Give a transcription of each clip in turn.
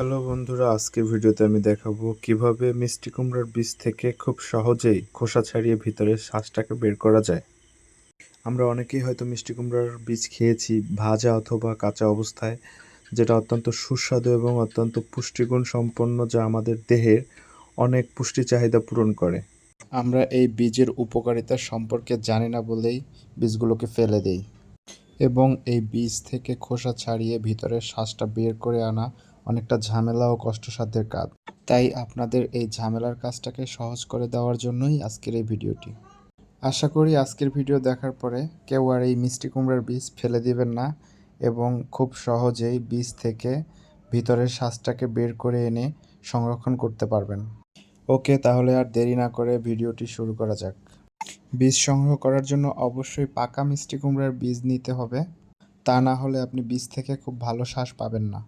Hello বন্ধুরা, আজকের ভিডিওতে আমি দেখাবো কীভাবে মিষ্টি কুমড়ার বীজ থেকে খুব সহজেই খোসা ছাড়িয়ে ভিতরে শ্বাসটাকে বের করা যায়। আমরা অনেকেই হয়তো মিষ্টি কুমড়ার বীজ খেয়েছি ভাজা অথবা কাঁচা অবস্থায়, যেটা অত্যন্ত সুস্বাদু এবং অত্যন্ত পুষ্টিগুণ সম্পন্ন, যা আমাদের দেহের অনেক পুষ্টি চাহিদা পূরণ করে। আমরা এই বীজের উপকারিতা সম্পর্কে জানি না বলেই বীজগুলোকে ফেলে দেই। এবং এই বীজ থেকে খোসা ছাড়িয়ে ভিতরের শ্বাসটা বের করে আনা অনেকটা ঝামেলা ও কষ্টসাধ্যের কাজ। তাই আপনাদের এই ঝামেলার কাজটাকে সহজ করে দেওয়ার জন্যই আজকের এই ভিডিওটি। আশা করি আজকের ভিডিও দেখার পরে কেউ আর এই মিষ্টি কুমড়ার বীজ ফেলে দিবেন না এবং খুব সহজেই বীজ থেকে ভিতরের শ্বাসটাকে বের করে এনে সংরক্ষণ করতে পারবেন। ওকে, তাহলে আর দেরি না করে ভিডিওটি শুরু করা যাক। বীজ সংগ্রহ করার জন্য অবশ্যই পাকা মিষ্টি কুমড়ার বীজ নিতে হবে। তা না হলে আপনি বীজ থেকে খুব ভালো শ্বাস পাবেন না।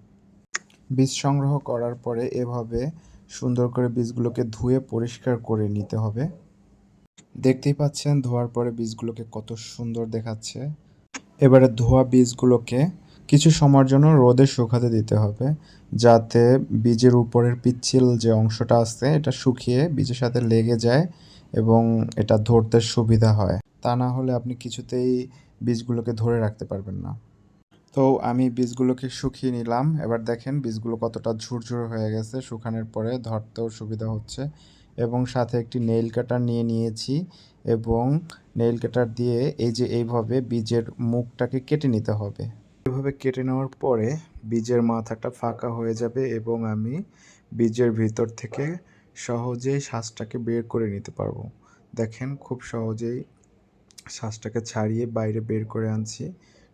বীজ সংগ্রহ করার পরে এভাবে সুন্দর করে বীজগুলোকে ধুয়ে পরিষ্কার করে নিতে হবে। দেখতেই পাচ্ছেন ধোয়ার পরে বীজগুলোকে কত সুন্দর দেখাচ্ছে। এবারে ধোয়া বীজগুলোকে কিছু সময়ের জন্য রোদে শুকাতে দিতে হবে, যাতে বীজের উপরের পিচ্ছিল যে অংশটা আছে, এটা শুকিয়ে বীজের সাথে লেগে যায় এবং এটা ধরতে সুবিধা হয়। তা না হলে আপনি কিছুতেই বীজগুলোকে ধরে রাখতে পারবেন না। তো আমি বীজগুলোকে শুকিয়ে নিলাম। এবার দেখেন বীজগুলো কতটা ঝুরঝুরে হয়ে গেছে শুকানোর পরে ধরতেও সুবিধা হচ্ছে এবং সাথে একটি নেইল কাটার নিয়ে নিয়েছি এবং নেইল কাটার দিয়ে এই যে এইভাবে বীজের মুখটাকে কেটে নিতে হবে। এভাবে কেটে নেওয়ার পরে বীজের মাথাটা ফাঁকা হয়ে যাবে এবং আমি বীজের ভিতর থেকে সহজেই শ্বাসটাকে বের করে নিতে পারব। দেখেন খুব সহজেই শ্বাসটাকে ছাড়িয়ে বাইরে বের করে আনছি।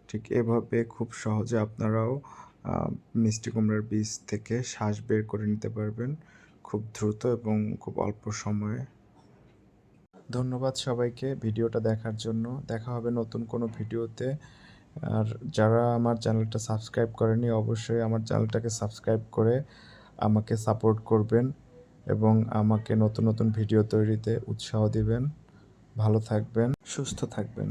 ঠিক এভাবে খুব সহজে আপনারাও মিষ্টি কুমড়ার বীজ থেকে শ্বাস বের করে নিতে পারবেন খুব দ্রুত এবং খুব অল্প সময়ে। ধন্যবাদ সবাইকে ভিডিওটা দেখার জন্য। দেখা হবে নতুন কোনো ভিডিওতে। আর যারা আমার চ্যানেলটা সাবস্ক্রাইব করেনি অবশ্যই আমার চ্যানেলটাকে সাবস্ক্রাইব করে আমাকে সাপোর্ট করবেন এবং আমাকে নতুন নতুন ভিডিও তৈরিতে উৎসাহ দিবেন। ভালো থাকবেন, সুস্থ থাকবেন।